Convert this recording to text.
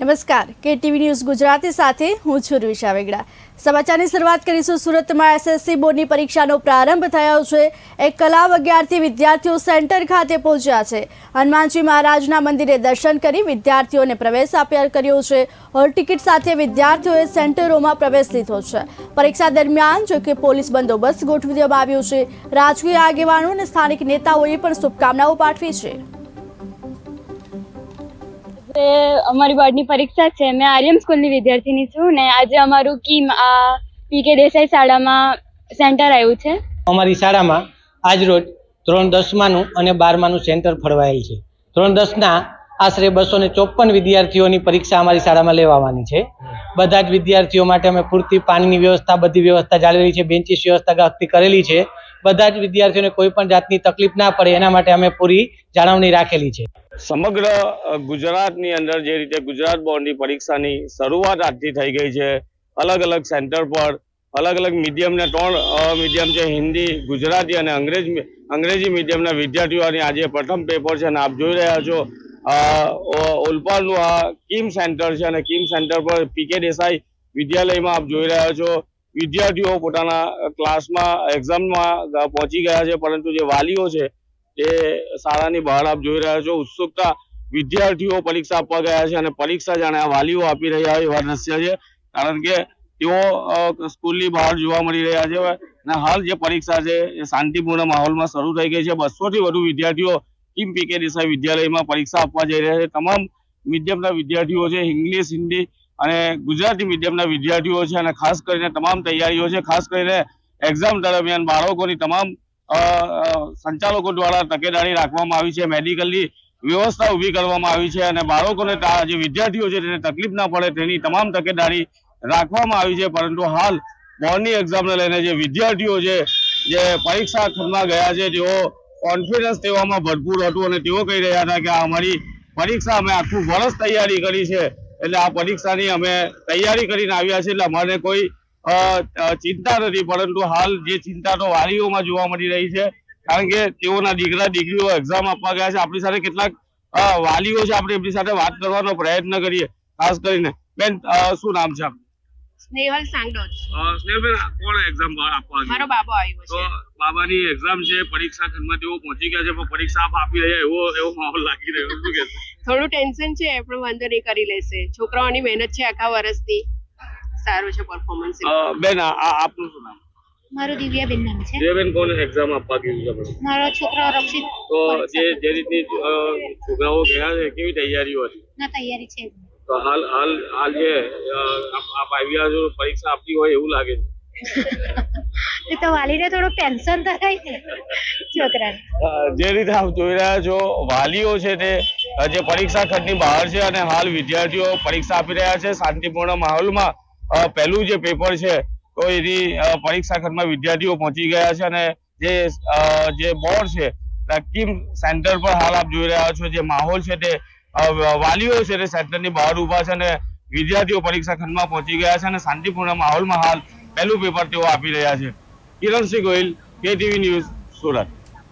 નમસ્કાર. કે TV news Gujarati સાથે હું છું રુષા વેગડા. સમાચારની શરૂઆત કરીશું. સુરતમાં એસએસસી બોર્ડની પરીક્ષાનો પ્રારંભ થયો છે. એક કલા અગિયારથી વિદ્યાર્થીઓ સેન્ટર ખાતે પહોંચ્યા છે. હનુમાનજી મહારાજના મંદિરે દર્શન કરી વિદ્યાર્થીઓને પ્રવેશ આપ્યા કર્યો છે. હોલ ટિકિટ સાથે વિદ્યાર્થીઓએ સેન્ટરોમાં પ્રવેશ લીધો છે. પરીક્ષા દરમિયાન જો કે પોલીસ બંદોબસ્ત ગોઠવી દેવામાં આવ્યો છે, રાજકીય આગેવાનો અને સ્થાનિક નેતાઓએ પણ શુભકામનાઓ પાઠવી છે. આજે અમારી બોર્ડની પરીક્ષા છે. મેં આર્યમ સ્કૂલની વિદ્યાર્થીની છું ને આજે અમારું કીમ આ પીકે દેસાઈ શાળામાં સેન્ટર આવ્યું છે. અમારી શાળામાં આજ રોજ ધોરણ દસમાનું અને બારમાનું સેન્ટર ફળવાયેલ છે. ધોરણ દસના આશરે બસો ને ચોપન વિદ્યાર્થીઓની પરીક્ષા અમારી શાળામાં લેવાવાની છે. બધા જ વિદ્યાર્થીઓ માટે અમે પૂરતી પાણીની વ્યવસ્થા, બધી વ્યવસ્થા જાળવેલી છે, બેન્ચીસ વ્યવસ્થા કરેલી છે. બધા જ વિદ્યાર્થીઓને કોઈ પણ જાતની તકલીફ ના પડે એના માટે અમે પૂરી જાળવણી રાખેલી છે. સમગ્ર ગુજરાતની અંદર જે રીતે ગુજરાત બોર્ડની પરીક્ષાની શરૂઆત આજથી થઈ ગઈ છે, અલગ અલગ સેન્ટર પર, અલગ અલગ મીડિયમના ત્રણ મીડિયમ છે, હિન્દી, ગુજરાતી અને અંગ્રેજ, અંગ્રેજી મીડિયમના વિદ્યાર્થીઓની આજે પ્રથમ પેપર છે અને આપ જોઈ રહ્યા છો ઓલપાડનું આ કિમ સેન્ટર છે અને કિમ સેન્ટર પર પીકે દેસાઈ વિદ્યાલયમાં આપ જોઈ રહ્યા છો વિદ્યાર્થીઓ પોતાના ક્લાસમાં એક્ઝામમાં પહોંચી ગયા છે, પરંતુ જે વાલીઓ છે, તે શાળાની બહાર આપ જોઈ રહ્યા છો, ઉત્સુકતા વિદ્યાર્થીઓ પરીક્ષા આપવા ગયા છે અને પરીક્ષા જાણે આ વાલીઓ આપી રહ્યા હોય એવા દ્રશ્ય છે, કારણ કે તેઓ સ્કૂલની બહાર જોવા મળી રહ્યા છે અને હાલ જે પરીક્ષા છે, એ શાંતિપૂર્ણ માહોલમાં શરૂ થઈ ગઈ છે. બસો થી વધુ વિદ્યાર્થીઓ કિમ પીકે દેસાઈ વિદ્યાલયમાં પરીક્ષા આપવા જઈ રહ્યા છે. તમામ મીડિયમના વિદ્યાર્થીઓ છે ઇંગ્લિશ હિન્દી અને ગુજરાતી મીડિયમના વિદ્યાર્થીઓ છે અને ખાસ કરીને તમામ તૈયારીઓ છે, ખાસ કરીને એક્ઝામ દરમિયાન બાળકોની તમામ સંચાલકો દ્વારા તકેદારી રાખવામાં આવી છે મેડિકલની વ્યવસ્થા ઊભી કરવામાં આવી છે અને બાળકોને જે વિદ્યાર્થીઓ છે તેને તકલીફ ના પડે તેની તમામ તકેદારી રાખવામાં આવી છે, પરંતુ હાલ બોર્ડની એક્ઝામને લઈને જે વિદ્યાર્થીઓ છે, જે પરીક્ષા ખંડમાં ગયા છે, તેઓ કોન્ફિડન્સ તેઓમાં ભરપૂર હતું અને તેઓ કહી રહ્યા હતા કે અમારી પરીક્ષા અમે આખું વર્ષ તૈયારી કરી છે. એટલે આ પરીક્ષાની અમે તૈયારી કરીને આવ્યા છે એટલે અમારે કોઈ ચિંતા નથી. પરંતુ હાલ જે ચિંતા તો વાલીઓમાં જોવા મળી રહી છે, કારણ કે તેઓના દીકરા, દીકરીઓ એક્ઝામ આપવા ગયા છે. આપણી સાથે કેટલાક વાલીઓ છે. આપણે એમની સાથે વાત કરવાનો પ્રયત્ન કરીએ. ખાસ કરીને. બેન શું નામ છે આપનું? સ્નેહલ સાંગડોજ અ, સ્નેહલબેન, કોણ એક્ઝામ આપવા મારો બાબો આવ્યો છે. બાબાની એક્ઝામ છે પરીક્ષા ખંડમાં તેઓ પહોંચી ગયા છે પણ પરીક્ષા આપ આપી રહ્યા એવો એવો માહોલ લાગી રહ્યો શું કે થોડું ટેન્શન છે પણ વાંધો નહીં કરી લેશે. છોકરાઓની મહેનત છે આખા વર્ષથી સારું છે પરફોર્મન્સ બેન આપનું શું નામ? મારું દિવ્યાબેન નામ છે. દિવ્યાબેન કોણ એક્ઝામ આપવા ગયું છે મારો છોકરો રક્ષિત તો જે જે રીતની છોકરાઓ ગયા છે કેવી તૈયારીઓ હતી? ના તૈયારી છે. તો હાલ હાલ હાલ જે આપ આવ્યા છો પરીક્ષા આપતી હોય એવું લાગે છે. તો વાલીને થોડું ટેન્શન તો થાય ને છોકરાને. જે રીતે આપ જોઈ રહ્યા છો વાલીઓ છે તે જે પરીક્ષા ખંડની બહાર છે અને હાલ વિદ્યાર્થીઓ પરીક્ષા આપી રહ્યા છે શાંતિપૂર્ણ માહોલમાં. પેલું પહેલું જે પેપર છે તો એની પરીક્ષા ખંડમાં વિદ્યાર્થીઓ પહોંચી ગયા છે અને જે જે બોર્ડ છે કિમ સેન્ટર પર હાલ આપ જોઈ રહ્યા છો જે માહોલ છે તે વાલીઓ છે તે સેન્ટરની બહાર ઊભા છે અને વિદ્યાર્થીઓ પરીક્ષા ખંડમાં પહોંચી ગયા છે અને શાંતિપૂર્ણ માહોલમાં હાલ પહેલું પેપર તેઓ આપી રહ્યા છે. Kiransinh Gohil KTV news Surat.